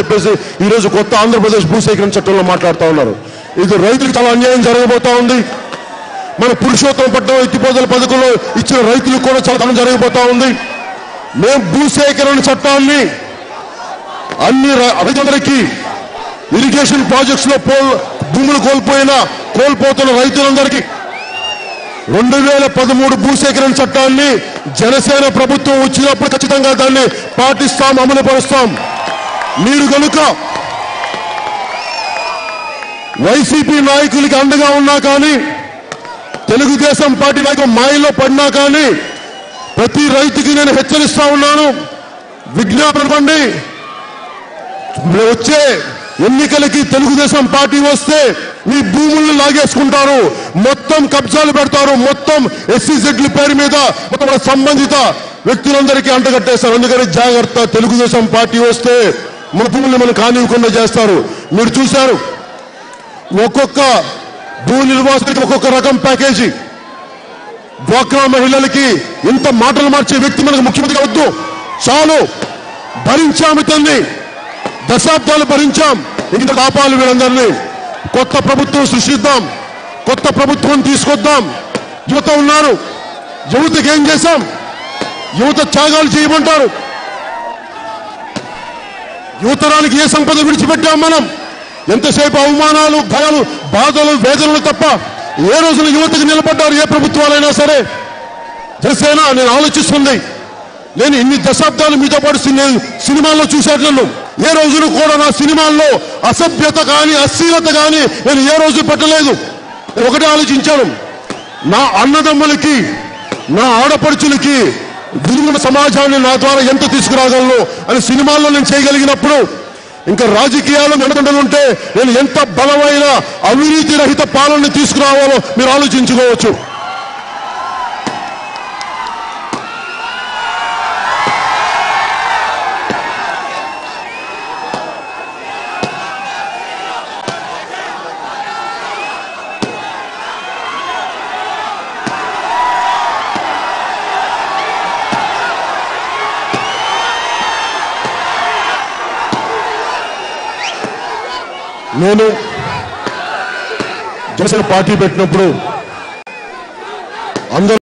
చెప్పేసి ఈరోజు కొత్త ఆంధ్రప్రదేశ్ భూసేకరణ చట్టంలో మాట్లాడుతూ ఉన్నారు. ఇది రైతులకు చాలా అన్యాయం జరగబోతా ఉంది. మన పురుషోత్తమ పట్టణం ఎత్తిపోతల పథకంలో ఇచ్చిన రైతులకు కూడా చాలా జరగబోతా ఉంది. మేము భూసేకరణ చట్టాన్ని అన్ని రైతులందరికీ ఇరిగేషన్ ప్రాజెక్ట్స్లో భూములు కోల్పోయిన కోల్పోతున్న రైతులందరికీ రెండు వేల పదమూడు భూసేకరణ చట్టాన్ని జనసేన ప్రభుత్వం వచ్చినప్పుడు ఖచ్చితంగా దాన్ని పాటిస్తాం అమలు పరుస్తాం మీరు కనుక వైసీపీ నాయకులకి అండగా ఉన్నా కానీ తెలుగుదేశం పార్టీ నాయకులు మాయలో పడినా కానీ ప్రతి రైతుకి నేను హెచ్చరిస్తా ఉన్నాను. విజ్ఞాపన పండి వచ్చే ఎన్నికలకి తెలుగుదేశం పార్టీ వస్తే మీ భూములను లాగేసుకుంటారు. మొత్తం కబ్జాలు పెడతారు. మొత్తం ఎస్సీ సెట్ల పేరు మీద సంబంధిత వ్యక్తులందరికీ అంటగట్టేస్తారు అందుకని జాగ్రత్త తెలుగుదేశం పార్టీ వస్తే మన భూముల్ని మనం కానివ్వకుండా చేస్తారు. మీరు చూశారు? ఒక్కొక్క భూ నిర్వాసితులకు ఒక్కొక్క రకం ప్యాకేజీ. డ్వాక్రా మహిళలకి ఇంత మాటలు మార్చే వ్యక్తి మనకు ముఖ్యమంత్రి వద్దు చాలు. భరించాము తల్లి దశాబ్దాలు భరించాం. ఇంత పాపాలు వీళ్ళందరినీ. కొత్త ప్రభుత్వం సృష్టిద్దాం. కొత్త ప్రభుత్వం తీసుకొద్దాం. యువత ఉన్నారు. యువతకి ఏం చేశాం? యువత త్యాగాలు చేయమంటారు. యువతరానికి ఏ సంపద విడిచిపెట్టాం మనం? ఎంతసేపు అవమానాలు భయాలు బాధలు వేదనలు తప్ప ఏ రోజున యువతకి నిలబడ్డారు ఏ ప్రభుత్వాలైనా సరే? జనసేన నేను ఆలోచిస్తుంది. నేను ఇన్ని దశాబ్దాలు మీతో పాటు సినిమాల్లో చూశాను నన్ను ఏ రోజున కూడా నా సినిమాల్లో అసభ్యత కానీ అశ్లీలత కానీ నేను ఏ రోజు పెట్టలేదు. ఒకటే ఆలోచించాను. నా అన్నదమ్ములకి నా ఆడపడుచులకి విలువల సమాజాన్ని నా ద్వారా ఎంత తీసుకురాగలను అని సినిమాల్లో నేను చేయగలిగినప్పుడు ఇంకా రాజకీయాలు వెనకంటే నేను ఎంత బలమైన అవినీతి రహిత పాలనని తీసుకురావాలో మీరు ఆలోచించుకోవచ్చు. నేను జనసేన పార్టీ పెట్టినప్పుడు